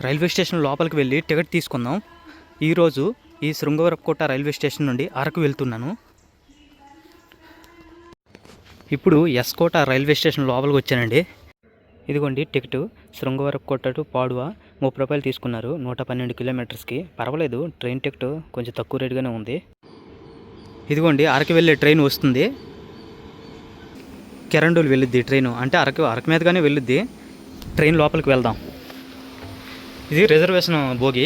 Railway station లోపలికి వెళ్ళి ticket తీసుకుందాం. ఈరోజు ఈ శృంగవరపుకోట రైల్వే స్టేషన్ నుండి అరకు వెళ్తున్నాను. ఇప్పుడు ఎస్కోట రైల్వే స్టేషన్ లోపలికి వచ్చానండి. ఇదిగోండి టికెట్. శృంగవరపుకోట టు పాడువ ముప్పై రూపాయలు తీసుకున్నారు. నూట పన్నెండు కిలోమీటర్స్కి. పర్వాలేదు ట్రైన్ టికెట్ కొంచెం తక్కువ రేటుగానే ఉంది. ఇదిగోండి అరకు వెళ్ళే ట్రైన్ వస్తుంది. కెరండూలు వెళ్ళిద్ది ట్రైన్. అంటే అరకు అరకు మీదగానే వెళ్ళిద్ది. ట్రైన్ లోపలికి వెళ్దాం. ఇది రిజర్వేషన్ భోగి.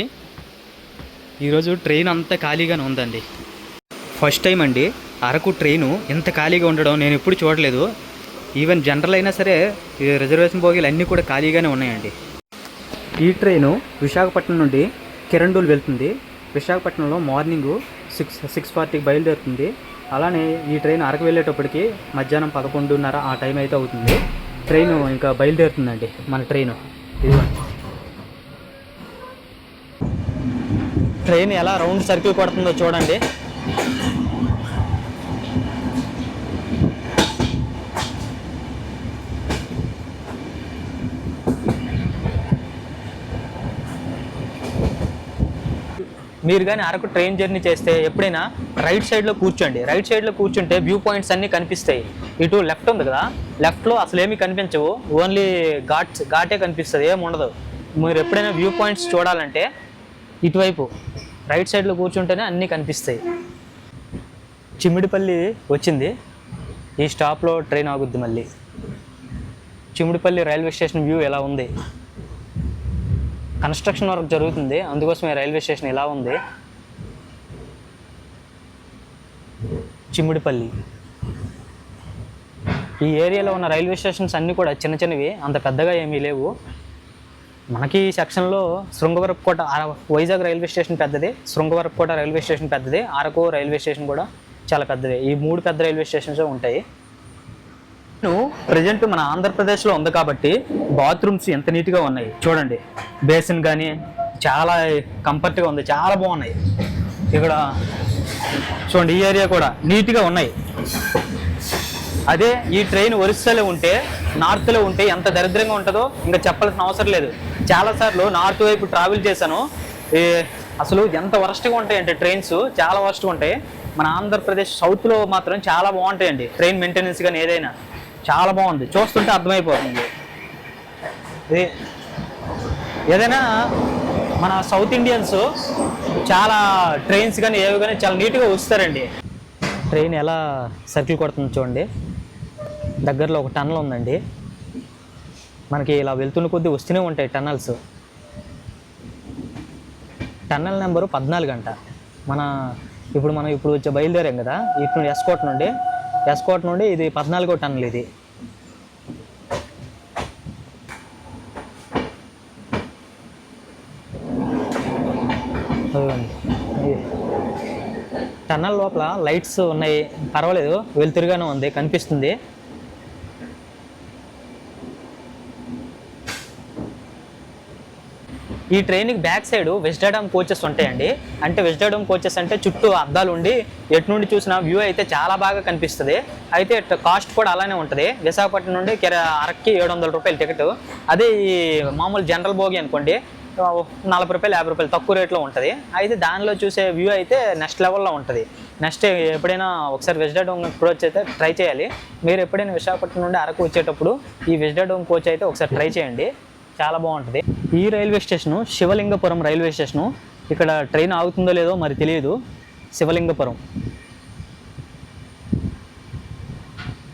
ఈరోజు ట్రైన్ అంతా ఖాళీగానే ఉందండి. ఫస్ట్ టైం అండి. అరకు ట్రైను ఇంత ఖాళీగా ఉండడం నేను ఎప్పుడు చూడలేదు. ఈవెన్ జనరల్ అయినా సరే ఈ రిజర్వేషన్ భోగిలు అన్నీ కూడా ఖాళీగానే ఉన్నాయండి. ఈ ట్రైను విశాఖపట్నం నుండి కిరండూలు వెళ్తుంది. విశాఖపట్నంలో మార్నింగ్ సిక్స్ సిక్స్ ఫార్టీకి బయలుదేరుతుంది. అలానే ఈ ట్రైన్ అరకు వెళ్ళేటప్పటికి మధ్యాహ్నం పదకొండున్నర ఆ టైం అయితే అవుతుంది. ట్రైన్ ఇంకా బయలుదేరుతుందండి మన ట్రైను ఇది ట్రైన్ ఎలా రౌండ్ సర్కిల్ కొడుతుందో చూడండి. మీరు కానీ అరకు ట్రైన్ జర్నీ చేస్తే ఎప్పుడైనా రైట్ సైడ్లో కూర్చోండి. రైట్ సైడ్లో కూర్చుంటే వ్యూ పాయింట్స్ అన్నీ కనిపిస్తాయి. ఇటు లెఫ్ట్ ఉంది కదా. లెఫ్ట్లో అసలు ఏమీ కనిపించవు. ఓన్లీ ఘాట్స్ ఘాటే కనిపిస్తుంది. ఏమి ఉండదు. మీరు ఎప్పుడైనా వ్యూ పాయింట్స్ చూడాలంటే ఇటువైపు రైట్ సైడ్లో కూర్చుంటేనే అన్నీ కనిపిస్తాయి. చిమ్మిడిపల్లి వచ్చింది. ఈ స్టాప్లో ట్రైన్ ఆగుద్ది మళ్ళీ. చిమ్మిడిపల్లి రైల్వే స్టేషన్ వ్యూ ఎలా ఉంది? కన్స్ట్రక్షన్ వర్క్ జరుగుతుంది. అందుకోసమే రైల్వే స్టేషన్ ఎలా ఉంది. చిమ్మిడిపల్లి. ఈ ఏరియాలో ఉన్న రైల్వే స్టేషన్స్ అన్నీ కూడా చిన్న చిన్నవి అంత పెద్దగా ఏమీ లేవు. మనకి ఈ సెక్షన్లో శృంగవరపుకోట వైజాగ్ రైల్వే స్టేషన్ పెద్దది శృంగవరపుకోట రైల్వే స్టేషన్ పెద్దది అరకు రైల్వే స్టేషన్ కూడా చాలా పెద్దది. ఈ మూడు పెద్ద రైల్వే స్టేషన్స్ ఉంటాయి. ప్రజెంట్ మన ఆంధ్రప్రదేశ్లో ఉంది కాబట్టి బాత్రూమ్స్ ఎంత నీట్గా ఉన్నాయి చూడండి. బేసిన్ కానీ చాలా కంఫర్ట్గా ఉంది చాలా బాగున్నాయి. ఇక్కడ చూడండి ఈ ఏరియా కూడా నీట్గా ఉన్నాయి. అదే ఈ ట్రైన్ ఒరిస్సాలో ఉంటే నార్త్లో ఉంటే ఎంత దరిద్రంగా ఉంటుందో ఇంకా చెప్పాల్సిన అవసరం లేదు. చాలాసార్లు నార్త్ వైపు ట్రావెల్ చేశాను. ఈ అసలు ఎంత వరస్ట్గా ఉంటాయంటే ట్రైన్స్ చాలా వరస్ట్గా ఉంటాయి. మన ఆంధ్రప్రదేశ్ సౌత్లో మాత్రం చాలా బాగుంటాయండి. ట్రైన్ మెయింటెనెన్స్ కానీ ఏదైనా చాలా బాగుంది. చూస్తుంటే అర్థమైపోతుంది. ఏదైనా మన సౌత్ ఇండియన్స్ చాలా ట్రైన్స్ కానీ ఏవి కానీ చాలా నీట్గా వస్తారండి. ట్రైన్ ఎలా సర్కిల్ కొడుతుంది చూడండి. దగ్గరలో ఒక టన్నల్ ఉందండి. మనకి ఇలా వెళ్తున్న కొద్దీ వస్తూనే ఉంటాయి టన్నల్స్. టన్నల్ నెంబరు పద్నాలుగు అంట. మన ఇప్పుడు మనం ఇప్పుడు వచ్చే బయలుదేరాం కదా ఇటు ఎస్కోట్ నుండి ఎస్కోట్ నుండి ఇది పద్నాలుగో టన్నల్ ఇది. టన్నల్ లోపల లైట్స్ ఉన్నాయి. పర్వాలేదు వెలుతురుగానే ఉంది కనిపిస్తుంది. ఈ ట్రైన్కి బ్యాక్ సైడ్ వెస్టాడమ్ కోచెస్ ఉంటాయండి. అంటే వెస్టాడమ్ కోచెస్ అంటే చుట్టూ అద్దాలు ఉండి ఎటు నుండి చూసిన వ్యూ అయితే చాలా బాగా కనిపిస్తుంది. అయితే కాస్ట్ కూడా అలానే ఉంటుంది. విశాఖపట్నం నుండి కెర అరక్కి ఏడు వందల రూపాయలు టికెట్ అదే ఈ మామూలు జనరల్ బోగి అనుకోండి నలభై రూపాయలు యాభై రూపాయలు తక్కువ రేట్లో ఉంటుంది. అయితే దానిలో చూసే వ్యూ అయితే నెక్స్ట్ లెవెల్లో ఉంటుంది. నెక్స్ట్ ఎప్పుడైనా ఒకసారి వెజిటేడోమ్ కోచ్ అయితే ట్రై చేయాలి. మీరు ఎప్పుడైనా విశాఖపట్నం నుండి అరకు వచ్చేటప్పుడు ఈ వెజిటేడోమ్ కోచ్ అయితే ఒకసారి ట్రై చేయండి. చాలా బాగుంటుంది. ఈ railway station Sivalingapuram railway station ఇక్కడ ట్రైన్ ఆగుతుందో లేదో మరి తెలియదు. శివలింగపురం.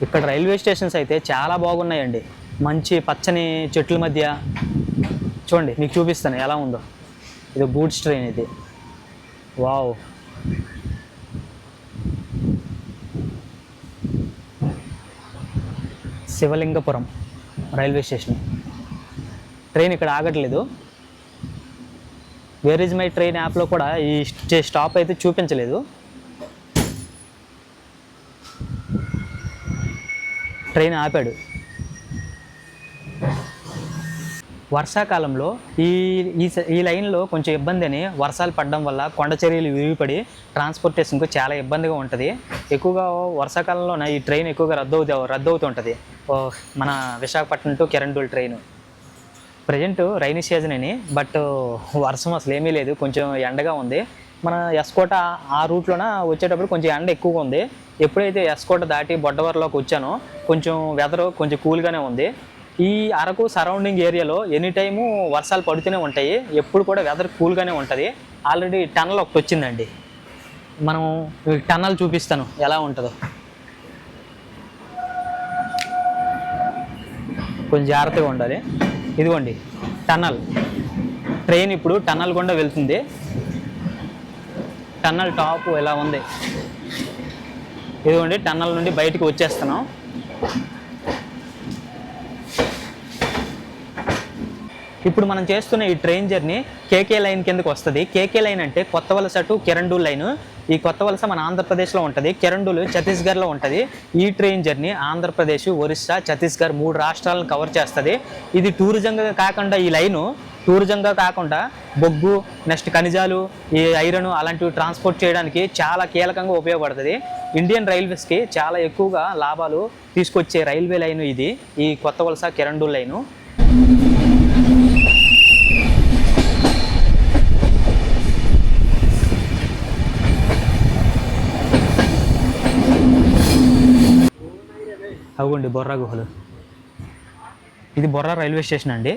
ఇక్కడ రైల్వే స్టేషన్స్ అయితే చాలా బాగున్నాయండి. మంచి పచ్చని చెట్ల మధ్య చూడండి మీకు చూపిస్తాను ఎలా ఉందో. ఇది గూడ్స్ ట్రైన్ ఇది. Wow. Sivalingapuram railway station. Train ఇక్కడ ఆగట్లేదు. వేర్ ఇస్ మై ట్రైన్ యాప్లో కూడా ఈ స్టాప్ అయితే చూపించలేదు. ట్రైన్ ఆపాడు. వర్షాకాలంలో ఈ ఈ ఈ లైన్లో కొంచెం ఇబ్బంది అని వర్షాలు పడడం వల్ల కొండ చర్యలు విరిగిపడి ట్రాన్స్పోర్టేషన్కు చాలా ఇబ్బందిగా ఉంటుంది. ఎక్కువగా వర్షాకాలంలోనే ఈ ట్రైన్ ఎక్కువగా రద్దు అవుతూ రద్దు అవుతుంటుంది ఓ, మన Visakhapatnam to Kirandul train. Present rainy season అని బట్ వర్షం అసలు ఏమీ లేదు. కొంచెం ఎండగా ఉంది. మన ఎస్కోట ఆ రూట్లోన వచ్చేటప్పుడు కొంచెం ఎండ ఎక్కువగా ఉంది. ఎప్పుడైతే ఎస్కోట దాటి బొడ్డవరలోకి వచ్చానో కొంచెం వెదర్ కొంచెం కూల్గానే ఉంది. ఈ అరకు సరౌండింగ్ ఏరియాలో ఎనీ టైము వర్షాలు పడుతూనే ఉంటాయి. ఎప్పుడు కూడా వెదర్ కూల్గానే ఉంటుంది. ఆల్రెడీ టన్నల్ ఒకటి వచ్చిందండి. మనం ఈ టన్నల్ చూపిస్తాను ఎలా ఉంటుందో. కొంచెం జాగ్రత్తగా ఉండాలి. ఇదిగోండి టన్నల్. ట్రైన్ ఇప్పుడు టన్నల్ గుండా వెళ్తుంది. టన్నల్ టాప్ ఇలా ఉంది? ఇదిగోండి టన్నల్ నుండి బయటికి వచ్చేస్తున్నాం. ఇప్పుడు మనం చేస్తున్న ఈ ట్రైన్ జర్నీ కేకే లైన్ కిందకి వస్తుంది. కేకే లైన్ అంటే కొత్త వలస టు కిరండూల్ లైన్ ఈ కొత్త వలస మన ఆంధ్రప్రదేశ్లో ఉంటుంది. కిరండూలు ఛత్తీస్గఢ్లో ఉంటుంది. ఈ ట్రైన్ జర్నీ ఆంధ్రప్రదేశ్ ఒరిస్సా ఛత్తీస్గఢ్ మూడు రాష్ట్రాలను కవర్ చేస్తుంది. ఇది టూరిజంగా కాకుండా ఈ లైను టూరిజంగా కాకుండా బొగ్గు నెక్స్ట్ ఖనిజాలు ఈ ఐరన్ అలాంటివి ట్రాన్స్పోర్ట్ చేయడానికి చాలా కీలకంగా ఉపయోగపడుతుంది. ఇండియన్ రైల్వేస్కి చాలా ఎక్కువగా లాభాలు తీసుకొచ్చే రైల్వే లైను ఇది ఈ కొత్త వలస కిరండూల్ లైను అవ్వండి బొర్రా గుహలు. ఇది బొర్రా రైల్వే స్టేషన్ అండి.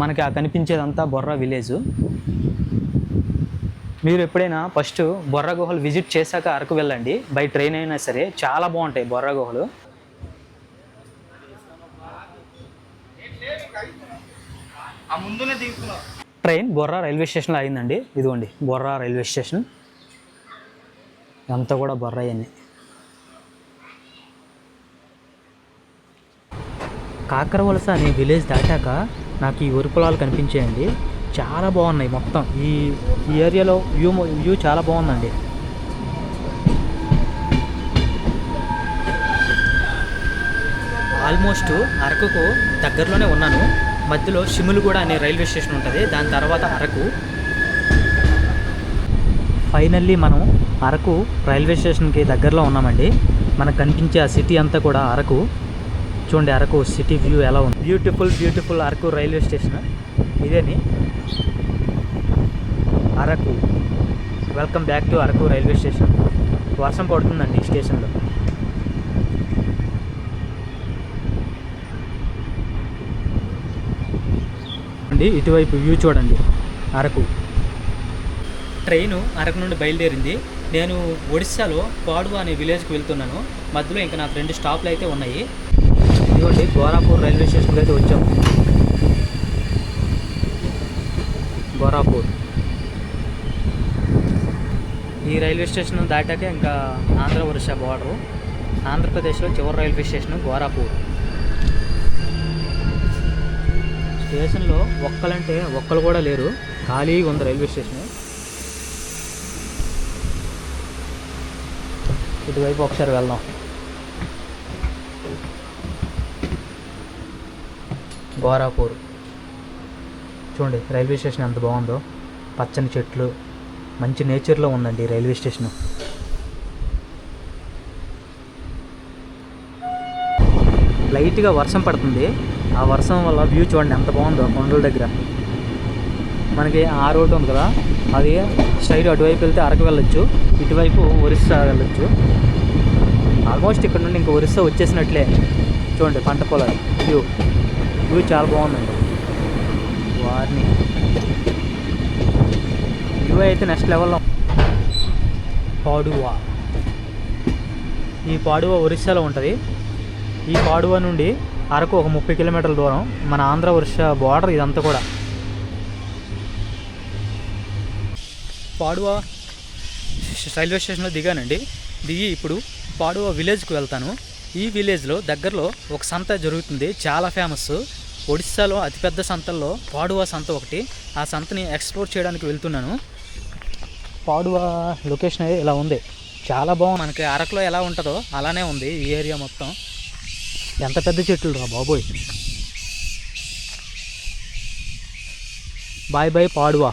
మనకి ఆ కనిపించేదంతా బొర్రా విలేజ్. మీరు ఎప్పుడైనా ఫస్ట్ బొర్రా గుహలు విజిట్ చేశాక అరకు వెళ్ళండి. బై ట్రైన్ అయినా సరే చాలా బాగుంటాయి బొర్రా గుహలు. ట్రైన్ బొర్రా రైల్వే స్టేషన్లో అయిందండి ఇదిగోండి బొర్రా రైల్వే స్టేషన్. అంతా కూడా బొర్రా అన్నీ కాకరవలస అనే విలేజ్ దాటాక నాకు ఈ వరి పొలాలు కనిపించాయండి. చాలా బాగున్నాయి మొత్తం. ఈ ఈ ఏరియాలో వ్యూ వ్యూ చాలా బాగుందండి. ఆల్మోస్ట్ అరకుకు దగ్గరలోనే ఉన్నాను. మధ్యలో షిములుగూడ అనే రైల్వే స్టేషన్ ఉంటుంది. దాని తర్వాత అరకు. ఫైనల్లీ మనం అరకు రైల్వే స్టేషన్కి దగ్గరలో ఉన్నామండి. మనకు కనిపించే ఆ సిటీ అంతా కూడా అరకు. చూడండి అరకు సిటీ వ్యూ ఎలా ఉంది? Beautiful beautiful Araku railway station. ఇదేని? Araku. Welcome back to Araku railway station. వర్షం పడుతుందండి ఈ స్టేషన్లో. అండి ఇటువైపు వ్యూ చూడండి. అరకు. ట్రైను అరకు నుండి బయలుదేరింది. నేను ఒడిస్సాలో పాడువా అనే విలేజ్కి వెళ్తున్నాను. మధ్యలో ఇంకా నాకు రెండు స్టాప్లు అయితే ఉన్నాయి. ఇదిగోండి గోరాపూర్ రైల్వే స్టేషన్కి అయితే వచ్చాం. గోరాపూర్ ఈ రైల్వే స్టేషన్ దాటాక ఇంకా ఆంధ్ర ఒరిస్సా బార్డరు. ఆంధ్రప్రదేశ్లో చివరి రైల్వే స్టేషన్ గోరాపూర్ స్టేషన్లో ఒక్కలంటే ఒక్కలు కూడా లేరు. ఖాళీగా ఉంది రైల్వే స్టేషన్. ఇటువైపు ఒకసారి వెళ్దాం. గోరాపూర్. చూడండి రైల్వే స్టేషన్ ఎంత బాగుందో. పచ్చని చెట్లు మంచి నేచర్లో ఉందండి రైల్వే స్టేషన్. లైట్గా వర్షం పడుతుంది. ఆ వర్షం వల్ల వ్యూ చూడండి ఎంత బాగుందో కొండల దగ్గర. మనకి ఆ రోడ్డు ఉంది కదా అది స్ట్రైట్ అటువైపు వెళ్తే అరకు వెళ్ళొచ్చు ఇటువైపు ఒరిస్సా వెళ్ళొచ్చు. ఆల్మోస్ట్ ఇక్కడ నుండి ఇంకా ఒరిస్సా వచ్చేసినట్లే. చూడండి పంట పొలాలు వ్యూ. వ్యూ చాలా బాగుందండి. వారిని వ్యూ అయితే నెక్స్ట్ లెవెల్లో పాడువా. ఈ పాడువ ఒరిస్సాలో ఉంటుంది. ఈ పాడువ నుండి అరకు ఒక ముప్పై కిలోమీటర్ల దూరం మన ఆంధ్ర ఒరిస్సా బార్డర్ ఇదంతా కూడా. పాడువ రైల్వే స్టేషన్లో దిగానండి. దిగి ఇప్పుడు పాడువ విలేజ్కి వెళ్తాను. ఈ విలేజ్లో దగ్గరలో ఒక సంత జరుగుతుంది. చాలా ఫేమస్. ఒడిస్సాలో అతిపెద్ద సంతల్లో పాడువా సంత ఒకటి. ఆ సంతని ఎక్స్ప్లోర్ చేయడానికి వెళ్తున్నాను. పాడువా లొకేషన్ అయితే ఇలా ఉంది. చాలా బాగుంది మనకి అరకులో ఎలా ఉంటుందో అలానే ఉంది ఈ ఏరియా మొత్తం. ఎంత పెద్ద చెట్లు రా బాబోయ్. Bye bye Padua.